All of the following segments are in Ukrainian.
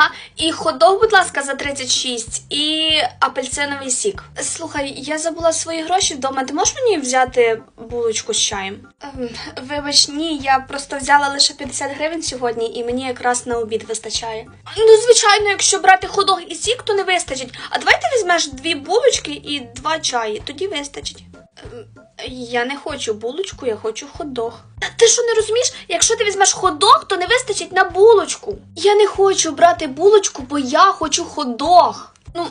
Ага, і ходов, будь ласка, за 36 і апельсиновий сік. Слухай, я забула свої гроші вдома. Ти можеш мені взяти булочку з чаєм? Ем, Вибач, ні, я просто взяла лише 50 гривень сьогодні, і мені якраз на обід вистачає. Ну, звичайно, якщо брати ходох і сік, то не вистачить. А давай ти візьмеш дві булочки і два чаї, тоді вистачить. Я не хочу булочку, я хочу хот-дог. Ти що не розумієш? Якщо ти візьмеш хот-дог, то не вистачить на булочку. Я не хочу брати булочку, бо я хочу хот-дог. Ну,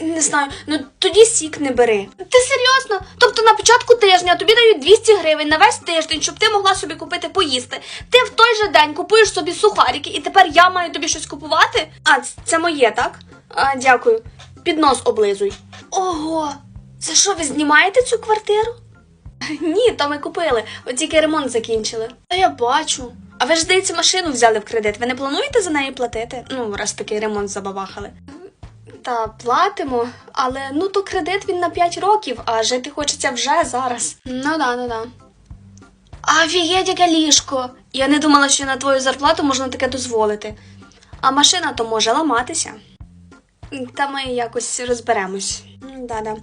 не знаю, ну тоді сік не бери. Ти серйозно? Тобто на початку тижня тобі дають 200 гривень на весь тиждень, щоб ти могла собі купити поїсти. Ти в той же день купуєш собі сухарики, і тепер я маю тобі щось купувати? А, це моє, так? А, дякую. Під нос облизуй. Ого! Це що, ви знімаєте цю квартиру? Ні, то ми купили, от тільки ремонт закінчили. Та я бачу. А ви ж, здається, машину взяли в кредит. Ви не плануєте за неї платити? Ну, раз такий ремонт забабахали. Та платимо, але ну то кредит він на 5 років, а жити хочеться вже зараз. Ну да, ну да. Офігеть, яке ліжко! Я не думала, що на твою зарплату можна таке дозволити. А машина то може ламатися. Та ми якось розберемось. Да-да.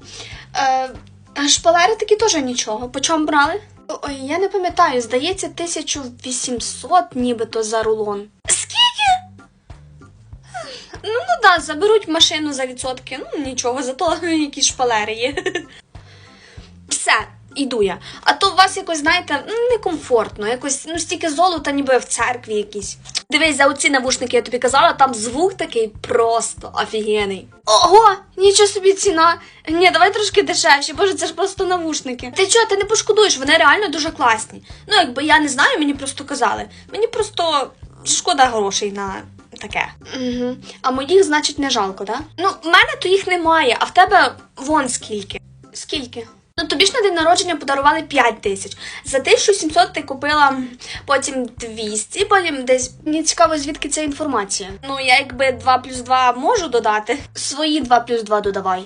Е, шпалери такі теж нічого. По чому брали? Ой, я не пам'ятаю, здається, 1800 нібито за рулон. Скільки? Ну, ну да, заберуть машину за відсотки. Ну нічого, зато якісь шпалери є. Все, іду я. А то у вас якось, знаєте, некомфортно, якось ну стільки золота, ніби в церкві якісь. Дивись, за оці навушники я тобі казала, там звук такий просто офігенний. Ого, нічого собі ціна. Ні, давай трошки дешевші, боже, це ж просто навушники. Ти чого, ти не пошкодуєш, вони реально дуже класні. Ну, якби я не знаю, мені просто казали. Мені просто шкода грошей на таке. Угу. А моїх, значить, не жалко, так? Ну, в мене то їх немає, а в тебе вон скільки. Скільки? Ну тобі ж на день народження подарували 5 тисяч. За 1700 ти купила потім 200, потім десь мені цікаво, звідки ця інформація. Ну, я якби 2 плюс 2 можу додати. Свої 2 плюс 2 додавай.